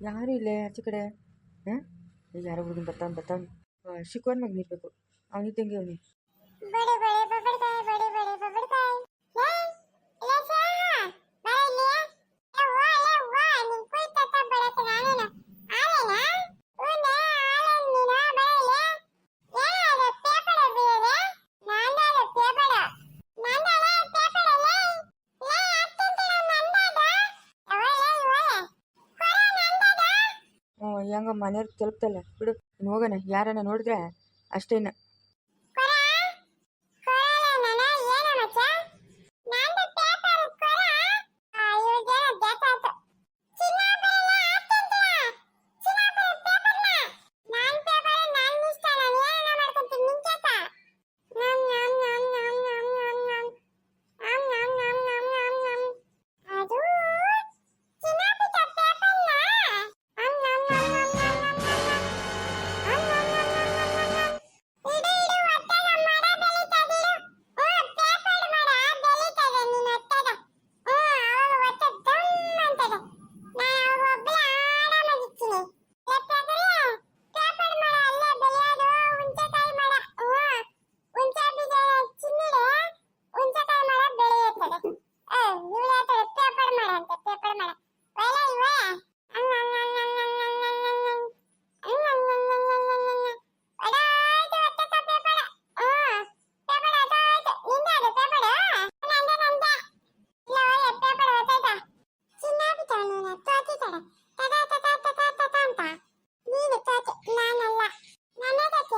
ಯಾರೂ ಇಲ್ಲೇ ಆಚೆ ಕಡೆ ಹಾಂ ಯಾರೋ ಹುಡುಗನ ಬರ್ತಾನೆ ಬರ್ತಾನೆ ಶಿಕೋನ್ ಮಗ ನಿಲ್ಬೇಕು ಅವನಿದ್ದಂಗೆ ಅವನೇ ಹೆಂಗೋ ಮನೆಯವ್ರಿಗೆ ತಲುಪ್ತಲ್ಲ ಬಿಡು ಇನ್ನು ಹೋಗೋಣ ಯಾರನ್ನ ನೋಡಿದ್ರೆ ಅಷ್ಟೇನ.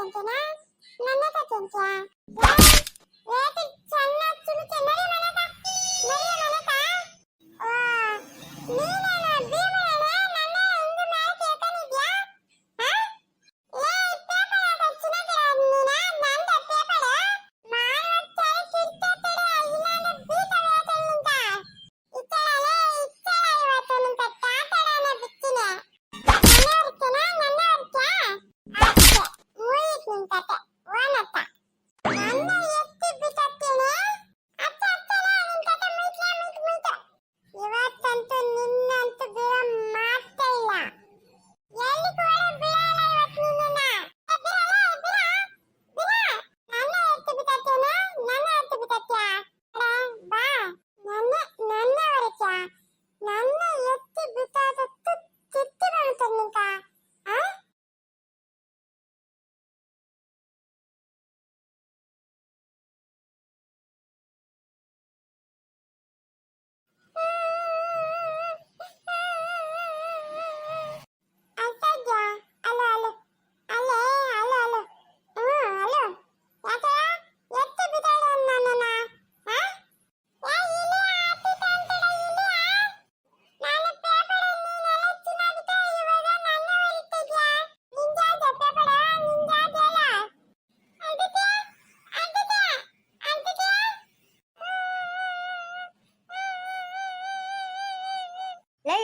ತಿಂತೀನಾ ನನ್ನ ಹತ್ರ ತಿಂತೀಯಾ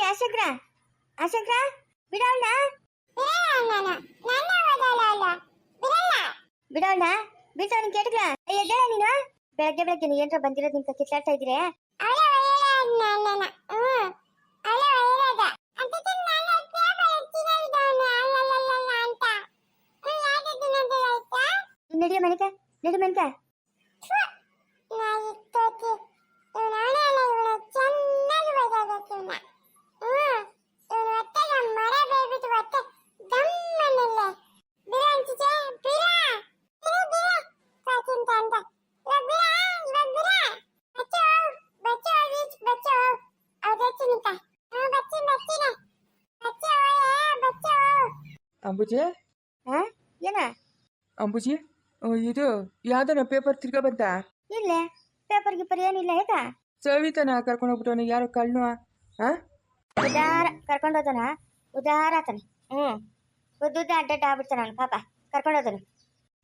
ಅಶೋಕ್ರ? ಅಶೋಕ್ರ? ಬಿಡೋಣ ಬಿಡೋಣ ಬಿಡ್ತಾವನ್ ಅಯ್ಯ, ಎದ್ದೇಳ ನೀನು? ಬೆಳಗ್ಗೆ ಬೆಳಗ್ಗೆ ಏನ್ರ ಬಂದಿರೋದ್ ನಿಮ್ಗೆ ಕಿತ್ತಾಡ್ತಾ ಇದ್ರೆ ನಡಿಯ ಮನಿಕ ನಡಿ ಮನಿಕ ನಾಯಿ ತೋತಿ ಇವನಾಣೆ ಇವನ ಚೆನ್ನಾಗಿ ಬೈದಾಗಕ್ಕೆ ಅಂಬುಜೆ? ಏನ? ಅಂಬುಜಿ ಇದು ಯಾವ್ದನ ಪೇಪರ್ ತಿರ್ಗಾ ಬಂತ? ಇಲ್ಲ ಪೇಪರ್ ಗಿಪರ್ ಏನಿಲ್ಲ ಆಯ್ತಾ? ಸವಿತನ ಕರ್ಕೊಂಡು ಹೋಗ್ಬಿಟ್ಟವನು ಯಾರೋ ಕಳ್ನು ಹಾ ಉದಾರ ಕರ್ಕೊಂಡು ಹೋದನ? ಉದಾರ ಆತನ. ಹ್ಞೂ. ಉದ್ದುದ್ದ ಅಡ್ಡಡ್ಡ ಆಗ್ಬಿಡ್ತಾನ ಪಾಪ. ಕರ್ಕೊಂಡು ಹೋದನು.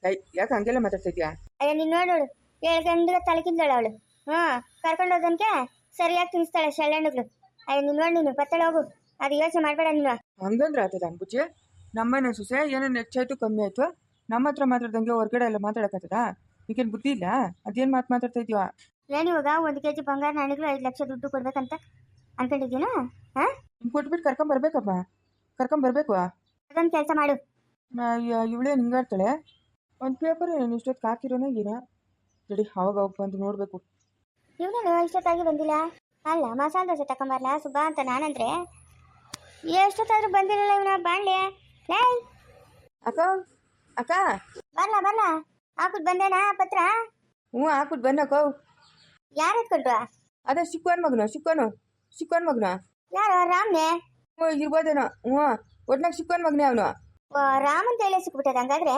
ಏಯ್ ಯಾಕೆ ಹಂಗೆಲ್ಲ ಮಾತಾಡ್ತಿದ್ಯಾ ಅಯ್ಯ ನೀನು ನೋಡೋಳು ತಲೆ ತಲೆಕಿಂದಳು ಅವಳು. ಹ್ಞೂ. ಕರ್ಕೊಂಡು ಹೋದನ್ಕೆ ಸರಿಯಾಗಿ ತಿನ್ನಿಸ್ತಾಳೆ ಶೆಳ್ಳೆಣ್ಣುಗಳು ಅಯ್ಯ ನೀನು ನೋಡು ನೀನು ಬತ್ತಳೆ ಹೋಗು. ಅದು ಯೋಚನೆ ಮಾಡಬೇಡ ನೀನು. ಹಂಗಂದ್ರೆ ಆತದ ಅಂಬುಜೆ? ನಮ್ಮನೆ ಸುಸೆ ಏನೇನು ಹೆಚ್ಚಾಯಿತು ಕಮ್ಮಿ ಆಯ್ತು ನಮ್ಮ ಹತ್ರ ಮಾತಾಡ್ದಂಗೆ ಹೊರಗಡೆ ಎಲ್ಲ ಮಾತಾಡಕತ್ತದ ಈಗೇನು ಬುದ್ಧಿ ಇಲ್ಲ? ಅದೇನು ಮಾತು ಮಾತಾಡ್ತಾ ಇದೀವ ಏನು ಇವಾಗ ಒಂದು ಕೆ ಜಿ ಬಂಗಾರ ನಾಣಿಗಳು ಐದು ಲಕ್ಷ ದುಡ್ಡು ಕೊಡ್ಬೇಕಂತ ಅನ್ಕೊಂಡಿದ್ದೀನೋ? ಹಾಂ ಕೊಟ್ಬಿಟ್ಟು ಕರ್ಕೊಂಬರ್ಬೇಕಪ್ಪ ಕರ್ಕೊಂಬರ್ಬೇಕು ಅದೊಂದು ಕೆಲಸ ಮಾಡು. ಇವಳೆ ನಿಂಗಾಡ್ತಾಳೆ. ಒಂದು ಪೇಪರ್ ಏನು ಇಷ್ಟೊತ್ತು ಹಾಕಿರೋನ ಏನೋ? ಜಡಿ ಅವಾಗ ಅವಾಗ ಬಂದು ನೋಡಬೇಕು. ಇವನೇನು ಇಷ್ಟೊತ್ತಾಗಿ ಬಂದಿಲ್ಲ? ಅಲ್ಲ ಮಸಾಲೆ ದೋಸೆ ತಗೊಂಬರಲ್ಲ ಸುಬ್ಬ ಅಂತ ನಾನಂದ್ರೆ? ಎಷ್ಟೊತ್ತಾದ್ರೂ ಬಂದಿರಲ್ಲ ಇವನ ಬಾಣ್ಲೆ? ಲೇ. ಅಕ್ಕ ಅಕ್ಕ. ಬರ್ಲ ಬರ್ಲ. ಹಾಕ್ಬಿಟ್ಟು ಬಂದೇನಾ ಪತ್ರ? ಹ್ಞೂ ಹಾಕ್ಬಿಟ್ಟು ಬಂದಕ್ಕೋ ಯಾರು ಎತ್ಕೊಂಡ್ರು ಅದೇ ಸಿಕ್ಕೋನ್ ಮಗನು ಸಿಕ್ಕೋನು ಸಿಕ್ಕೋನ್ ಮಗನು? ಯಾರು ರಾಮ್ನೆ? ಹ್ಞೂ ಇರ್ಬೋದೇನೋ. ಹ್ಞೂ ಒಟ್ನಾಗ ಸಿಕ್ಕೋನ್ ಮಗನೇ ಅವನು. ಓ ರಾಮನ್ ಹೇಳಿ ಸಿಕ್ಬಿಟ್ಟದ ಹಂಗಾದ್ರೆ?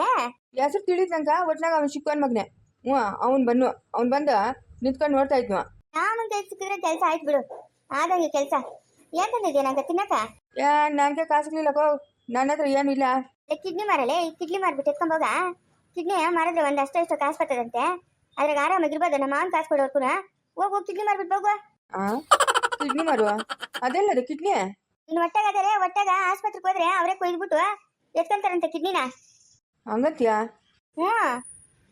ಹೆಸರು ತಿಳಿದಂಕ ಒಟ್ನಾಗ ಅವನು ಸಿಕ್ಕೋನ್ ಮಗನೇ. ಹ್ಞೂ ಅವ್ನು ಬನ್ನು ಅವ್ನು ಬಂದು ನಿಂತ್ಕೊಂಡು ನೋಡ್ತಾ ಇದ್ನು. ರಾಮನ್ ಕೈ ಸಿಕ್ಕಿದ್ರೆ ಕೆಲಸ ಆಯ್ತು ಬಿಡು. ಆದಂಗೆ ಕೆಲಸ. ಏನ್ ತಂದಿದ್ಯಾ ನಂಗೆ ತಿನ್ನಕ? ಯಾ ನನಗೆ ನನ್ನ ಹತ್ರ ಏನೂ ಇಲ್ಲ. ಕಿಡ್ನಿ ಮಾರಲೆ? ಈ ಕಿಡ್ನಿ ಮಾರ್ಬಿಟ್ಟು ಎತ್ಕೊಂಬೋಗ ಕಿಡ್ನಿ ಮಾರಿದ್ರೆ ಒಂದು ಅಷ್ಟೋ ಇಷ್ಟೋ ಕಾಸು ಬರ್ತದಂತೆ. ಅದ್ರಾಗ ಆರಾಮಾಗಿರ್ಬೋದು ನಮ್ಮ ಮಾವನ್ ಕಾಸು ಕೊಡೋರ್ಕು ಹೋಗು ಹೋಗಿ ಕಿಡ್ನಿ ಮಾರ್ಬಿಟ್ಟು ಹೋಗುವ ಕಿಡ್ನಿ ಮಾರುವ? ಅದೆಲ್ಲ ಅದು ಕಿಡ್ನಿ? ಇನ್ನು ಹೊಟ್ಟೆಗಾದರೆ ಹೊಟ್ಟೆಗ ಆಸ್ಪತ್ರೆಗೆ ಹೋದ್ರೆ ಅವರೇ ಕೊಯ್ದ್ಬಿಟ್ಟು ಎತ್ಕೊಂತಾರಂತೆ ಕಿಡ್ನಿನ. ಹಂಗತ್ಯಾ? ಹ್ಞೂ.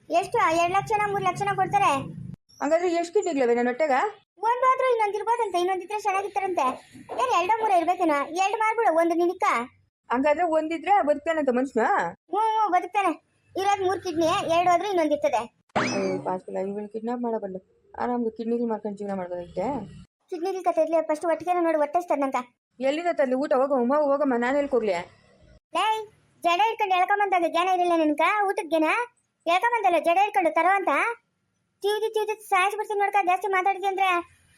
ಎಷ್ಟು? ಎರಡು ಲಕ್ಷನ ಮೂರು ಲಕ್ಷನ ಕೊಡ್ತಾರೆ. ಹಂಗಾದ್ರೆ ಎಷ್ಟು ಕಿಡ್ನಿಗಳವೆ ನನ್ನ ಹೊಟ್ಟೆಗ ಒಂದು ಹೋದ್ರು ಇನ್ನೊಂದು ಇರ್ಬೋದಂತೆ ಇನ್ನೊಂದಿದ್ರೆ ಚೆನ್ನಾಗಿತ್ತಾರಂತೆ ಏನು ಎರಡೋ ಮೂರ ಇರ್ಬೇಕೇನೋ? ಎರಡು ಮಾರ್ಬಿಡು ಒಂದು ನಿನಕ್ಕ. ಹಂಗಾದ್ರೆ ಒಂದಿದ್ರೆ ಬದುಕ್ತಾನಂತ ಮನುಷ್ಯ? ಹ್ಞೂ ಹ್ಞೂ ಬದುಕ್ತಾನೆ. ಇರೋದು ಮೂರು ಕಿಡ್ನಿ ಎರಡು ಹೋದ್ರೆ ಇನ್ನೊಂದು ಇರ್ತದೆ. ಪಾಸ್ಬಿಲ್ಲ ಇವಳು ಕಿಡ್ನಾಪ್ ಮಾಡಬಲ್ಲ. ಆರಾಮ್ಗೆ ಕಿಡ್ನಿಗಳು ಮಾಡ್ಕೊಂಡು ಜೀವನ ಮಾಡ್ಬೋದೈತೆ ಕಿಡ್ನಿ ಕತೆ ಇರ್ಲಿ ಫಸ್ಟ್ ಒಟ್ಟಿಗೆ ನೋಡಿ ಹೊಟ್ಟೆಸ್ತದ ನಂಕ ಎಲ್ಲಿಂದ ತಲ್ಲಿ ಊಟ ಹೋಗೋ ಹೋಗಮ್ಮ ನಾನು ಹೋಗ್ಲಿ? ಲೇ ಜಡ ಇಟ್ಕೊಂಡು ಎಳ್ಕೊಂಬಂದಾಗ ಜ್ಞಾನ ಇರಲಿಲ್ಲ ನಿನ್ಕ? ಊಟಕ್ಕೇನ ಎಳ್ಕೊಂಬಂದಲ್ಲ ಜಡ ಇಟ್ಕೊಂಡು ತರೋ ಅಂತ? ತಿವ್ದಿ ತಿವ್ದಿ ಸಾಯಿಸಿ ಬಿಡ್ತೀನಿ ನೋಡ್ಕ ಜಾಸ್ತಿ ಮಾತಾಡ್ತಿ ಅಂದ್ರೆ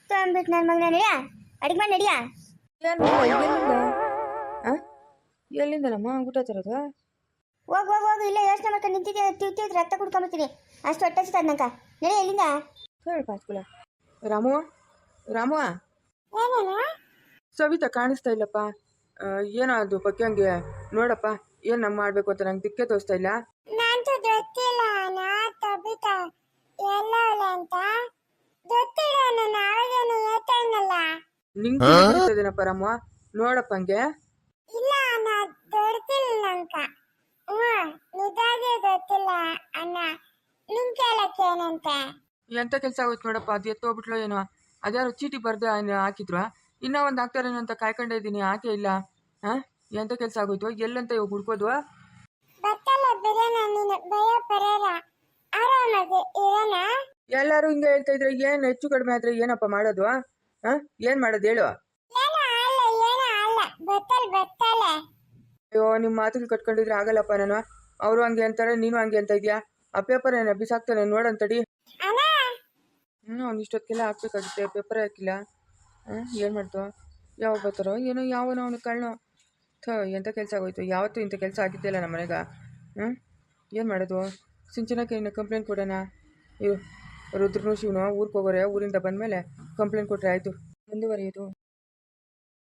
ತೊಗೊಂಡ್ಬಿಟ್ಟು ನನ್ನ ಮಗನ ನಡಿಯ? ಅಡಿಗೆ ಮಾಡಿ ನಡಿಯ? ಏನು ಎಲ್ಲಿಂದ ನಮ್ಮ ಊಟ ತರೋದು? ಹೋಗ್ ಹೋಗ್ ಹೋಗು. ಇಲ್ಲ ಯೋಚನೆ ಮಾಡ್ಕೊಂಡು ನಿಂತಿದ್ದೆ ತಿವ್ ತಿವ್ದು ರಕ್ತ ಕುಡ್ಕೊಂಬರ್ತೀನಿ ಅಷ್ಟು ಹೊಟ್ಟೆ ನಂಕ ನಡಿ ಎಲ್ಲಿಂದ? ಹೇಳಿ ಪಾಸ್ಕುಲ ರಾಮು? ರಾಮು? ಏನೇನು ಸವಿತಾ ಕಾಣಿಸ್ತಾ ಇಲ್ಲಪ್ಪ. ಏನಾದ್ರು ಏನೋ ಅದು ಬಗ್ಗೆ ಹಂಗೆ. ನೋಡಪ್ಪ ಏನು ನಮ್ಮ ಮಾಡಬೇಕು ಅಂತ ನಂಗೆ ದಿಕ್ಕೆ ತೋರಿಸ್ತಾ ಇಲ್ಲ? ನಂದು ಗೊತ್ತಿಲ್ಲ. ನಾ ತಬಿತಾ ಎಲ್ಲವಳೆ ಅಂತ. ಗೊತ್ತಿಲ್ಲ ನಾನು ಅವಾಗೇನು ಹೇಳ್ತಾ ನಿಂಗೆ ಗೊತ್ತಿದ್ದೇನಪ್ಪ ರಾಮು? ನೋಡಪ್ಪ ಹಂಗೆ. ನಂಕ ಹ್ಞೂ ನಿಜಾಗೆ ಗೊತ್ತಿಲ್ಲ ಅಣ್ಣ. ನಿನ್ ಕೇಳಕ್ಕೆ ಏನಂತೆ? ಎಂಥ ಕೆಲಸ ಆಗೋಯ್ತು ನೋಡಪ್ಪ ಅದು ಎತ್ತೋಗ್ಬಿಟ್ಲೋ ಏನೋ. ಅದ್ಯಾರು ಚೀಟಿ ಬರ್ದು ಹಾಕಿದ್ರು ಇನ್ನ ಒಂದು ಹಾಕ್ತಾರೇನೋ ಅಂತ ಕಾಯ್ಕೊಂಡೇ ಇದ್ದೀನಿ ಹಾಕೇ ಇಲ್ಲ. ಹಾಂ ಎಂಥ ಕೆಲಸ ಆಗೋಯ್ತು? ಎಲ್ಲಂತ ಇವಾಗ ಹುಡ್ಕೋದು? ಬತ್ತಲ್ಲ ಬಿಡೋಣ ನೀನು ಭಯ ಪಡಲ್ಲ ಆರಾಮಾಗಿ ಇರೋಣ? ಎಲ್ಲರೂ ಹಿಂಗೆ ಹೇಳ್ತಾ ಇದ್ರೆ ಏನು ಹೆಚ್ಚು ಕಡಿಮೆ ಆದ್ರೆ ಏನಪ್ಪ ಮಾಡೋದು ಹಾಂ ಏನು ಮಾಡೋದು ಹೇಳು. ಏನೋ ಅಲ್ಲ ಏನೋ ಅಲ್ಲ. ಬತ್ತಲ್ ಬತ್ತಲ್ಲ ಅಯ್ಯೋ ನಿಮ್ಮ ಮಾತಿಗೆ ಕಟ್ಕೊಂಡಿದ್ರೆ ಆಗಲ್ಲಪ್ಪ ನಾನು. ಅವರು ಹಂಗೆ ಅಂತಾರೆ, ನೀನು ಹಂಗೆ ಅಂತ ಇದ್ಯಾ? ಆ ಪೇಪರ್ ಏನೋ ಬಿಸಾಕ್ತಾನೆ ನೋಡಂತಡಿ. ಹ್ಮ್ ಹ್ಞೂ ಅವ್ನು ಇಷ್ಟೊತ್ತಿಗೆಲ್ಲ ಹಾಕ್ಬೇಕಾಗುತ್ತೆ, ಪೇಪರ್ ಹಾಕಿಲ್ಲ. ಹಾಂ, ಏನು ಮಾಡ್ತು? ಯಾವಾಗ ಬರ್ತಾರೋ? ಏನೋ ಯಾವನೋ ಅವನು ಕಳ್ಳು ಥೋ ಎಂಥ ಕೆಲಸ ಆಗೋಯ್ತು? ಯಾವತ್ತು ಇಂಥ ಕೆಲಸ ಆಗಿದ್ದಿಲ್ಲ ನಮ್ಮ ಮನೆಗೆ ಹ್ಞೂ ಏನು ಮಾಡೋದು? ಸಿಂಚನಕ್ಕೆ ಇನ್ನು ಕಂಪ್ಲೇಂಟ್ ಕೊಡೋಣ. ಇವು ರುದ್ರನು ಶಿವನು, ಊರಿಗೆ ಹೋಗೋರೆ, ಊರಿಂದ ಬಂದಮೇಲೆ ಕಂಪ್ಲೇಂಟ್ ಕೊಟ್ಟರೆ ಆಯಿತು. ಮುಂದುವರಿಯೋದು.